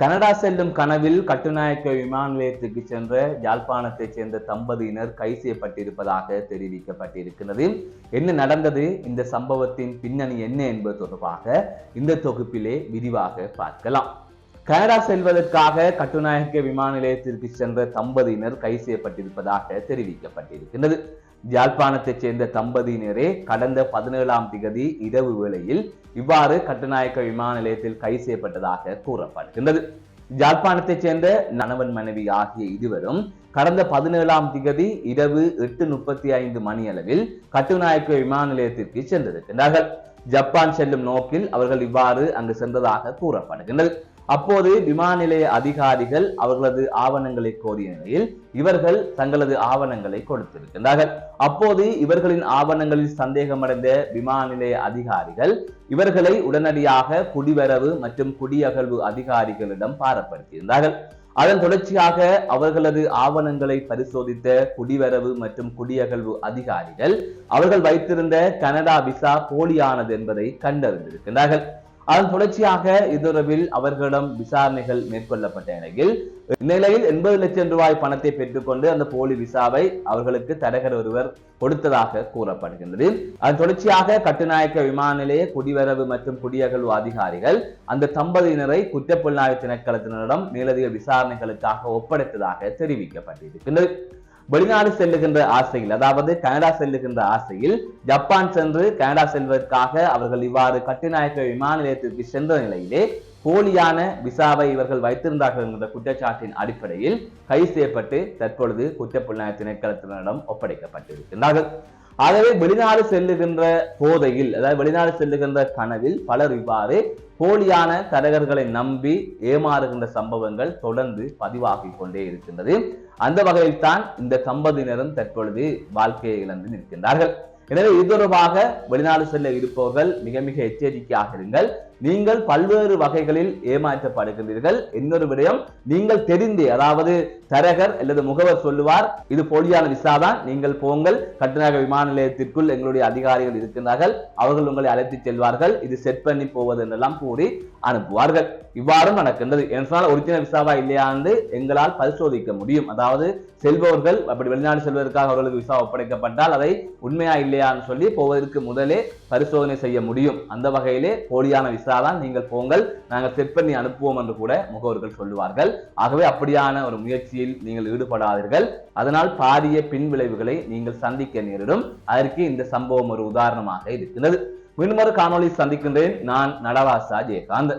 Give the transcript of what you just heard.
Canada செல்லும் கனவில் கட்டுநாயக்க விமான நிலையத்துக்கு சென்ற யாழ்ப்பாணத்தைச் சேர்ந்த தம்பதியினர் கை செய்யப்பட்டிருப்பதாக தெரிவிக்கப்பட்டிருக்கிறது. என்ன நடந்தது? இந்த சம்பவத்தின் பின்னணி என்ன என்பது தொடர்பாக இந்த தொகுப்பிலே விரிவாக பார்க்கலாம். கனடா செல்வதற்காக கட்டுநாயக்க விமான நிலையத்திற்கு சென்ற தம்பதியினர் கை செய்யப்பட்டிருப்பதாக தெரிவிக்கப்பட்டிருக்கிறது. யாழ்ப்பாணத்தைச் சேர்ந்த தம்பதியினரே கடந்த பதினேழாம் திகதி இரவு வேளையில் இவ்வாறு கட்டுநாயக்க விமான நிலையத்தில் கை செய்யப்பட்டதாக கூறப்படுகின்றது. யாழ்ப்பாணத்தைச் சேர்ந்த நனவன் மனைவி ஆகிய இருவரும் கடந்த பதினேழாம் திகதி இரவு எட்டு முப்பத்தி ஐந்து மணி அளவில் கட்டுநாயக்க விமான நிலையத்திற்கு சென்றிருக்கின்றார்கள். ஜப்பான் செல்லும் நோக்கில் அவர்கள் இவ்வாறு அங்கு சென்றதாக கூறப்படுகின்றது. அப்போது விமான நிலைய அதிகாரிகள் அவர்களது ஆவணங்களை கோரிய நிலையில் இவர்கள் தங்களது ஆவணங்களை கொடுத்திருக்கின்றார்கள். அப்போது இவர்களின் ஆவணங்களில் சந்தேகமடைந்த விமான நிலைய அதிகாரிகள் இவர்களை உடனடியாக குடிவரவு மற்றும் குடியகழ்வு அதிகாரிகளிடம் பாரப்படுத்தியிருந்தார்கள். அதன் தொடர்ச்சியாக அவர்களது ஆவணங்களை பரிசோதித்த குடிவரவு மற்றும் குடியகழ்வு அதிகாரிகள் அவர்கள் வைத்திருந்த கனடா விசா போலியானது என்பதை கண்டறிந்திருக்கிறார்கள் அதன் தொடர்ச்சியாக இதுரவில் அவர்களிடம் விசாரணைகள் மேற்கொள்ளப்பட்ட நிலையில் இந்நிலையில் எண்பது லட்சம் ரூபாய் பணத்தை பெற்றுக்கொண்டு அந்த போலி விசாவை அவர்களுக்கு தரகர் ஒருவர் கொடுத்ததாக கூறப்படுகின்றது. அதன் தொடர்ச்சியாக கட்டுநாயக்க விமான நிலைய குடிவரவு மற்றும் குடியகழ்வு அதிகாரிகள் அந்த தம்பதியினரை குற்றப்புலனாய்வு திணைக்களத்தினரிடம் மேலதிக விசாரணைகளுக்காக ஒப்படைத்ததாக தெரிவிக்கப்பட்டிருக்கின்றது. வெளிநாடு செல்லுகின்ற ஆசையில் அதாவது கனடா செல்லுகின்ற ஆசையில் ஜப்பான் சென்று கனடா செல்வதற்காக அவர்கள் இவ்வாறு கட்டுநாயக்க விமான நிலையத்திற்கு சென்ற நிலையிலே போலியான விசாவை இவர்கள் வைத்திருந்தார்கள் என்ற குற்றச்சாட்டின் அடிப்படையில் கைது செய்யப்பட்டு தற்பொழுது குற்றப்புலனாய்வு திணைக்களத்தினரிடம் ஒப்படைக்கப்பட்டிருக்கின்றார்கள். ஆகவே வெளிநாடு செல்லுகின்ற போதையில் அதாவது வெளிநாடு செல்லுகின்ற கனவில் பலர் இவ்வாறு போலியான தரகர்களை நம்பி ஏமாறுகின்ற சம்பவங்கள் தொடர்ந்து பதிவாகிக் கொண்டே இருக்கின்றது. அந்த வகையில் தான் இந்த தம்பதியினரும் தற்பொழுது வாழ்க்கையை இழந்து நிற்கின்றார்கள். எனவே இது தொடர்பாக வெளிநாடு செல்ல இருப்பவர்கள் மிக மிக எச்சரிக்கையாக இருங்கள். நீங்கள் பல்வேறு வகைகளில் ஏமாற்றப்படுகின்றீர்கள். இன்னொரு விடயம் நீங்கள் தெரிந்து அதாவது தரகர் அல்லது முகவர் சொல்லுவார் இது போலியான விசா தான் நீங்கள் போங்கள் கட்டுநாயக விமான நிலையத்திற்குள் எங்களுடைய அதிகாரிகள் இருக்கின்றார்கள் அவர்கள் உங்களை அழைத்து செல்வார்கள் இது செட் பண்ணி போவது என்றெல்லாம் கூறி அனுப்புவார்கள். இவ்வாறும் நடக்கின்றது. என்றால் ஒரிஜினல் விசாவா இல்லையா என்று எங்களால் பரிசோதிக்க முடியும். அதாவது செல்பவர்கள் அப்படி வெளிநாடு செல்வதற்காக அவர்களுக்கு விசா ஒப்படைக்கப்பட்டால் அதை உண்மையா இல்லையான்னு சொல்லி போவதற்கு முதலே பரிசோதனை செய்ய முடியும். அந்த வகையிலே போலியான விசா தான் நீங்கள் போங்கள். நாங்கள் செட் பண்ணி அனுப்புவோம் என்று கூட முகவர்கள் சொல்லுவார்கள். ஆகவே அப்படியான ஒரு முயற்சியில் நீங்கள் ஈடுபடாதீர்கள். அதனால் பாரிய பின் விளைவுகளை நீங்கள் சந்திக்க நேரிடும். அதற்கு இந்த சம்பவம் ஒரு உதாரணமாக இருக்கிறது மீண்டும் ஒரு சந்திக்கின்றேன். நான் நடவாசா ஜெயகாந்த்.